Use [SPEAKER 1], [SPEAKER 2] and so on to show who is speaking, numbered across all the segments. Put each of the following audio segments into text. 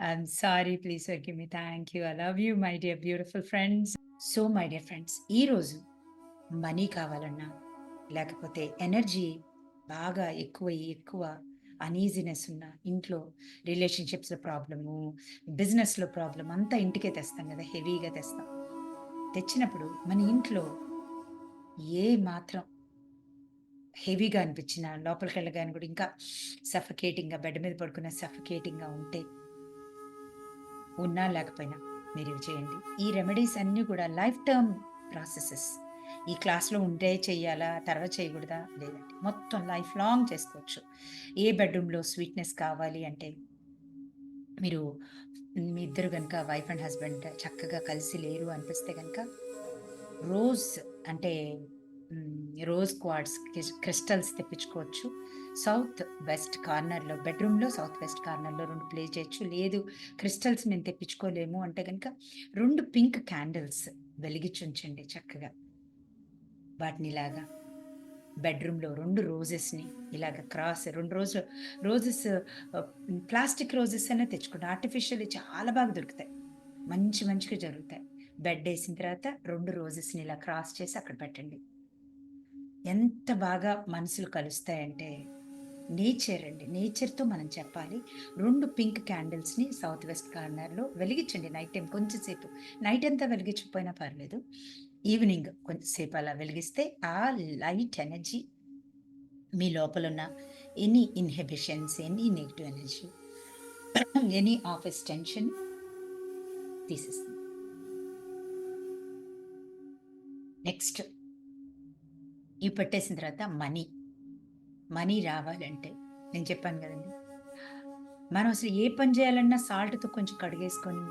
[SPEAKER 1] I'm sorry please forgive me thank you I love you my dear beautiful friends so my dear friends ఈరోజు money కావాలన్నా లేకపోతే energy బాగా ఎక్కువ ఎక్కువ uneasiness ఉన్న ఇంట్లో రిలేషన్షిప్స్లో ప్రాబ్లము బిజినెస్లో ప్రాబ్లం అంతా ఇంటికే తెస్తాం కదా హెవీగా తెస్తాం. తెచ్చినప్పుడు మన ఇంట్లో ఏ మాత్రం హెవీగా అనిపించిన లోపలికి వెళ్ళగానే కూడా ఇంకా సఫకేటింగ్గా బెడ్ మీద పడుకున్న సఫకేటింగ్గా ఉంటే ఉన్నా లేకపోయినా మీరు ఇవి చేయండి. ఈ రెమెడీస్ అన్నీ కూడా లైఫ్ టర్మ్ ప్రాసెసెస్ ఈ క్లాస్లో ఉంటే చేయాలా తర్వాత చేయకూడదా? లేదండి. మొత్తం లైఫ్ లాంగ్ చేసుకోవచ్చు. ఏ బెడ్రూమ్లో స్వీట్నెస్ కావాలి అంటే మీరు మీ ఇద్దరు కనుక వైఫ్ అండ్ హస్బెండ్ చక్కగా కలిసి లేరు అనిపిస్తే కనుక రోజ్ అంటే రోజ్ క్వాడ్స్ క్రిస్టల్స్ తెప్పించుకోవచ్చు. సౌత్ వెస్ట్ కార్నర్లో బెడ్రూమ్లో సౌత్ వెస్ట్ కార్నర్లో రెండు ప్లే చేయొచ్చు. లేదు క్రిస్టల్స్ మేము తెప్పించుకోలేము అంటే కనుక రెండు పింక్ క్యాండిల్స్ వెలిగించి ఉంచండి చక్కగా. వాటిని ఇలాగా బెడ్రూమ్లో రెండు రోజెస్ని ఇలాగ క్రాస్ రెండు రోజులు రోజెస్ ప్లాస్టిక్ రోజెస్ అనే తెచ్చుకోండి. ఆర్టిఫిషియల్ చాలా బాగా దొరుకుతాయి. మంచి మంచిగా జరుగుతాయి. బెడ్ వేసిన తర్వాత రెండు రోజెస్ని ఇలా క్రాస్ చేసి అక్కడ పెట్టండి. ఎంత బాగా మనసులు కలుస్తాయంటే నేచర్ అండి. నేచర్తో మనం చెప్పాలి. రెండు పింక్ క్యాండిల్స్ని సౌత్ వెస్ట్ కార్నర్లో వెలిగించండి నైట్ టైం కొంచెంసేపు నైట్ అంతా వెలిగించకపోయినా పర్లేదు. ఈవినింగ్ కొంచెంసేపు అలా వెలిగిస్తే ఆ లైట్ ఎనర్జీ మీ లోపల ఉన్న any inhibitions any negative energy any office tension తీసేస్తుంది. నెక్స్ట్ ఇవి పెట్టేసిన తర్వాత మనీ మనీ రావాలంటే. నేను చెప్పాను కదండి. మనం అసలు ఏ పని చేయాలన్నా సాల్ట్తో కొంచెం కడిగేసుకొని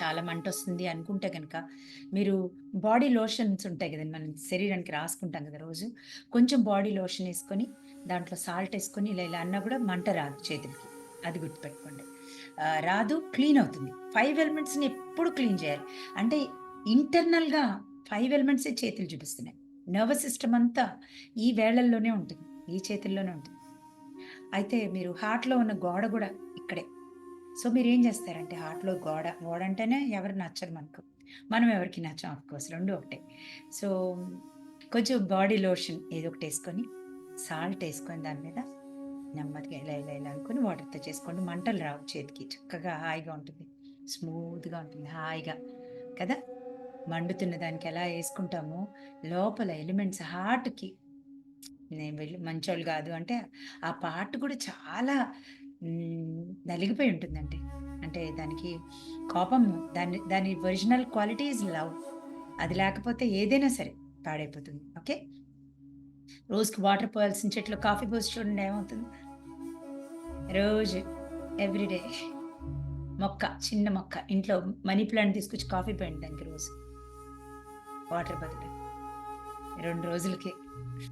[SPEAKER 1] చాలా మంట వస్తుంది అనుకుంటే కనుక మీరు బాడీ లోషన్స్ ఉంటాయి కదండి మనం శరీరానికి రాసుకుంటాం కదా రోజు. కొంచెం బాడీ లోషన్ వేసుకొని దాంట్లో సాల్ట్ వేసుకొని ఇలా ఇలా అన్నా కూడా మంట రాదు చేతులకి. అది గుర్తుపెట్టుకోండి. రాదు క్లీన్ అవుతుంది. ఫైవ్ ఎలిమెంట్స్ని ఎప్పుడు క్లీన్ చేయాలి. అంటే ఇంటర్నల్గా ఫైవ్ ఎలిమెంట్సే చేతులు చూపిస్తున్నాయి. నర్వస్ సిస్టమ్ అంతా ఈ వేళల్లోనే ఉంటుంది ఈ చేతుల్లోనే ఉంటుంది. అయితే మీరు హార్ట్లో ఉన్న గోడ కూడా ఇక్కడే. సో మీరు ఏం చేస్తారంటే హార్ట్లో గోడ గోడ అంటేనే ఎవరు నచ్చరు మనకు. మనం ఎవరికి నచ్చాం? ఆఫ్కోర్స్ రెండు ఒకటే. సో కొంచెం బాడీ లోషన్ ఏదో ఒకటి వేసుకొని సాల్ట్ వేసుకొని దాని మీద నెమ్మదిగా ఇలా ఇలా ఇలా అనుకొని వాటర్తో చేసుకోండి. మంటలు రావు చేతికి. చక్కగా హాయిగా ఉంటుంది. స్మూత్గా ఉంటుంది. హాయిగా. కదా? మండుతున్న దానికి ఎలా వేసుకుంటామో లోపల ఎలిమెంట్స్ హార్ట్కి. నేను వెళ్ళి మంచోళ్ళు కాదు అంటే ఆ పార్ట్ కూడా చాలా నలిగిపోయి ఉంటుందండి. అంటే దానికి కోపం దాని దాని ఒరిజినల్ క్వాలిటీ ఇస్ లవ్. అది లేకపోతే ఏదైనా సరే పాడైపోతుంది. ఓకే? రోజుకి వాటర్ పోయాల్సిన చెట్లు కాఫీ పోసి చూడండి ఏమవుతుంది. రోజు ఎవ్రీడే మొక్క చిన్న మొక్క. ఇంట్లో మనీ ప్లాంట్ తీసుకొచ్చి కాఫీ పోయింది దానికి రోజు. వాటర్ బదులు. రెండు రోజులకి.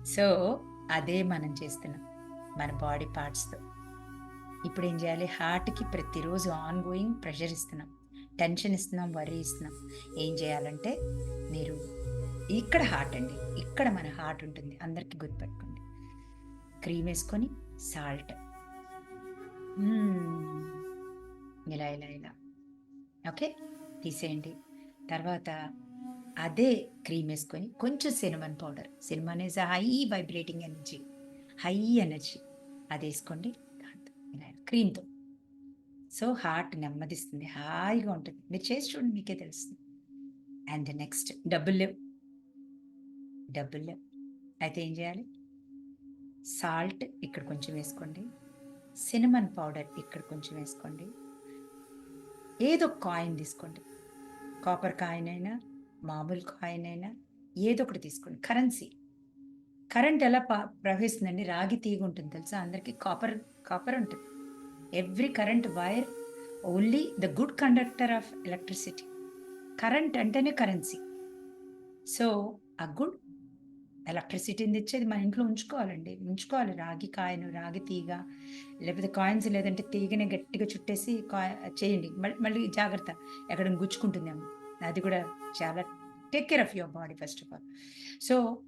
[SPEAKER 1] సో అదే మనం చేస్తున్నాం. మన బాడీ పార్ట్స్తో. ఇప్పుడు ఏం చేయాలి? హార్ట్కి ప్రతిరోజు ఆన్ గోయింగ్ ప్రెషర్ ఇస్తున్నాం. టెన్షన్ ఇస్తున్నాం వరీ ఇస్తున్నాం. ఏం చేయాలంటే మీరు ఇక్కడ హార్ట్ అండి. ఇక్కడ మన హార్ట్ ఉంటుంది. అందరికీ గుర్తుపెట్టుకోండి. క్రీమ్ వేసుకొని సాల్ట్. ఇలా ఇలా ఇలా. ఓకే? తీసేయండి. తర్వాత అదే క్రీమ్ వేసుకొని కొంచెం cinnamon powder cinnamon is high vibrating energy high energy అది వేసుకోండి. క్రీమ్తో సో హార్ట్ నెమ్మదిస్తుంది. హాయిగా ఉంటుంది. మీరు చేసి చూడండి మీకే తెలుస్తుంది. అండ్ నెక్స్ట్ డబ్బులు లేవు డబ్బులు లేవు అయితే ఏం చేయాలి? సాల్ట్ ఇక్కడ కొంచెం వేసుకోండి. సినిమన్ పౌడర్ ఇక్కడ కొంచెం వేసుకోండి. ఏదో కాయిన్ తీసుకోండి. కాపర్ కాయిన్ అయినా మామూలు కాయిన్ అయినా ఏదో ఒకటి తీసుకోండి. కరెన్సీ. కరెంట్ ఎలా ప ప్రవహిస్తుందండి? రాగి తీగ ఉంటుంది తెలుసా? అందరికీ కాపర్ కాపర్ ఉంటుంది. Every current wire only the good conductor of electricity. Current అంటేనే కరెన్సీ. సో ఆ గుడ్ ఎలక్ట్రిసిటీని తెచ్చేది మన ఇంట్లో ఉంచుకోవాలండి. ఉంచుకోవాలి. రాగి కాయను రాగి తీగ లేకపోతే కాయిన్స్ లేదంటే తీగని గట్టిగా చుట్టేసి కా చేయండి. మళ్ళీ మళ్ళీ జాగ్రత్త. ఎక్కడ గుచ్చుకుంటుందేమో. అది కూడా చాలా take care of your body first of all so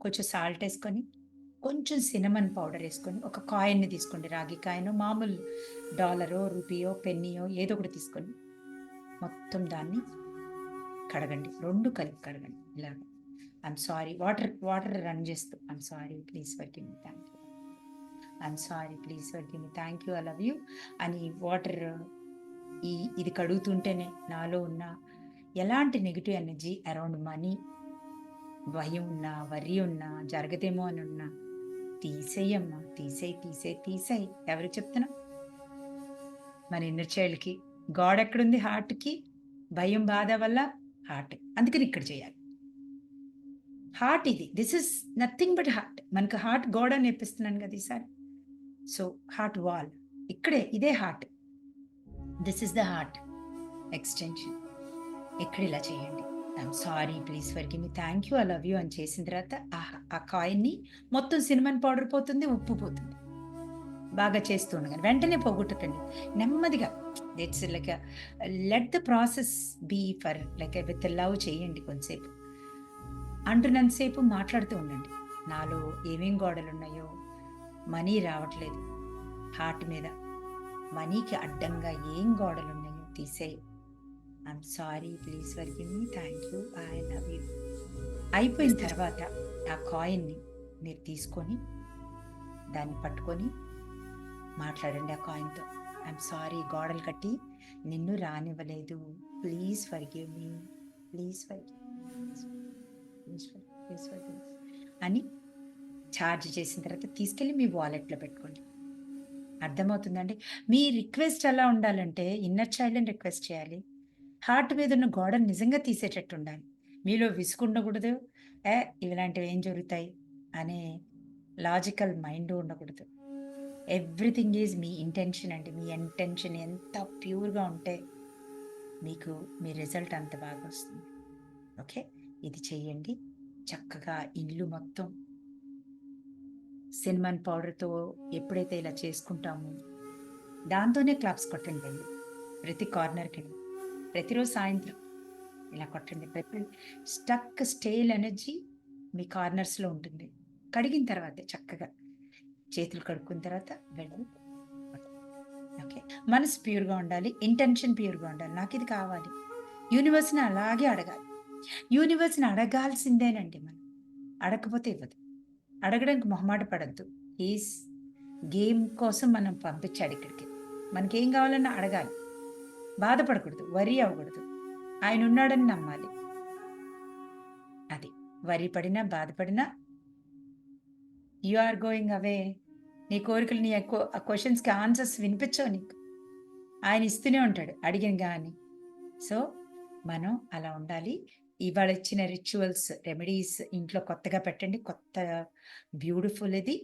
[SPEAKER 1] కొంచెం సాల్ట్ వేసుకొని కొంచెం సినమన్ పౌడర్ వేసుకొని ఒక కాయిన్ని తీసుకోండి. రాగి కాయను మామూలు డాలరో రూపీయో పెన్నీయో ఏదో ఒకటి తీసుకొని మొత్తం దాన్ని కడగండి. రెండు కలిపి కడగండి. ఇలాగ. I'm sorry water water run చేస్తూ. I'm sorry please for thank you I'm sorry please for thank you I love you అని వాటర్ ఈ ఇది కడుగుతుంటేనే నాలో ఉన్న ఎలాంటి నెగిటివ్ ఎనర్జీ అరౌండ్ మనీ భయం ఉన్నా వరి ఉన్నా జరగదేమో అని ఉన్నా తీసేయమ్మా తీసేయి తీసేయి తీసేయి. ఎవరు చెప్తున్నా? మన ఇన్నర్ చైల్డ్కి గాడ్ ఎక్కడుంది? హార్ట్కి భయం బాధ వల్ల హార్ట్ అందుకని ఇక్కడ చేయాలి. హార్ట్ ఇది. This is nothing but heart మనకు హార్ట్ గోడ నేర్పిస్తున్నాను కదా ఈసారి. సో హార్ట్ వాల్ ఇక్కడే ఇదే heart this is the heart extension ఇక్కడ ఇలా చేయండి? I'm sorry please for me thank you I love you అని చేసిన తర్వాత ఆ- ఆ కాయిన్ని మొత్తం సినిమాని పౌడర్ పోతుంది ఉప్పు పోతుంది. బాగా చేస్తూ ఉండగా వెంటనే పోగొట్టకండి. నెమ్మదిగా. It's like let the process be for like with love చేయండి కొంతసేపు. అంటున్నంతసేపు మాట్లాడుతూ ఉండండి. నాలో ఏమేం గోడలు ఉన్నాయో మనీ రావట్లేదు. హార్ట్ మీద మనీకి అడ్డంగా ఏం గోడలు ఉన్నాయో తీసేయి. I'm sorry please give me thank you I love you అయిపోయిన తర్వాత ఆ కాయిన్ని మీరు తీసుకొని దాన్ని పట్టుకొని మాట్లాడండి ఆ కాయిన్తో. ఐఎమ్ సారీ గోడలు కట్టి నిన్ను రానివ్వలేదు. Please for give me please for please for please for అని ఛార్జ్ చేసిన తర్వాత తీసుకెళ్ళి మీ వాలెట్లో పెట్టుకోండి. అర్థమవుతుందండి? మీ రిక్వెస్ట్ ఎలా ఉండాలంటే ఇన్నర్ చైల్డ్ని రిక్వెస్ట్ చేయాలి. హార్ట్ మీద ఉన్న గోడను నిజంగా తీసేటట్టు ఉండాలి. మీలో విసుకుండకూడదు ఏ ఇలాంటివి ఏం జరుగుతాయి? అనే లాజికల్ మైండ్ ఉండకూడదు. ఎవ్రీథింగ్ ఈజ్ మీ ఇంటెన్షన్ అండి. మీ ఇంటెన్షన్ ఎంత ప్యూర్గా ఉంటే మీకు మీ రిజల్ట్ అంత బాగా వస్తుంది. ఓకే? ఇది చెయ్యండి చక్కగా ఇల్లు మొత్తం సినిమన్ పౌడర్తో ఎప్పుడైతే ఇలా చేసుకుంటామో దాంతోనే క్లాప్స్ కొట్టండి. వెళ్ళి ప్రతి కార్నర్కి వెళ్ళి ప్రతిరోజు సాయంత్రం ఇలా కొట్టండి. ప్రతి స్టక్ స్టేల్ ఎనర్జీ మీ కార్నర్స్లో ఉంటుంది. కడిగిన తర్వాతే చక్కగా చేతులు కడుక్కున్న తర్వాత వెళ్ళి ఓకే. మనసు ప్యూర్గా ఉండాలి. ఇంటెన్షన్ ప్యూర్గా ఉండాలి. నాకు ఇది కావాలి. యూనివర్స్ని అలాగే అడగాలి. యూనివర్స్ని అడగాల్సిందేనండి మనం. అడగకపోతే ఇవ్వదు. అడగడానికి మొహమాట పడద్దు. ఈస్ గేమ్ కోసం మనం పంపించాడు ఇక్కడికి. మనకేం కావాలన్నా అడగాలి. బాధపడకూడదు వరి అవ్వకూడదు. ఆయన ఉన్నాడని నమ్మాలి. అది వరి పడినా బాధపడినా యు ఆర్ గోయింగ్ అవే నీ కోరికలు నీ ఆ క్వశ్చన్స్కి ఆన్సర్స్ వినిపించవు నీకు. ఆయన ఇస్తూనే ఉంటాడు అడిగిన కానీ సో మనం అలా ఉండాలి. ఇవాళ ఇచ్చిన రిచువల్స్ రెమెడీస్ ఇంట్లో కొత్తగా పెట్టండి. కొత్త బ్యూటిఫుల్ ఇది.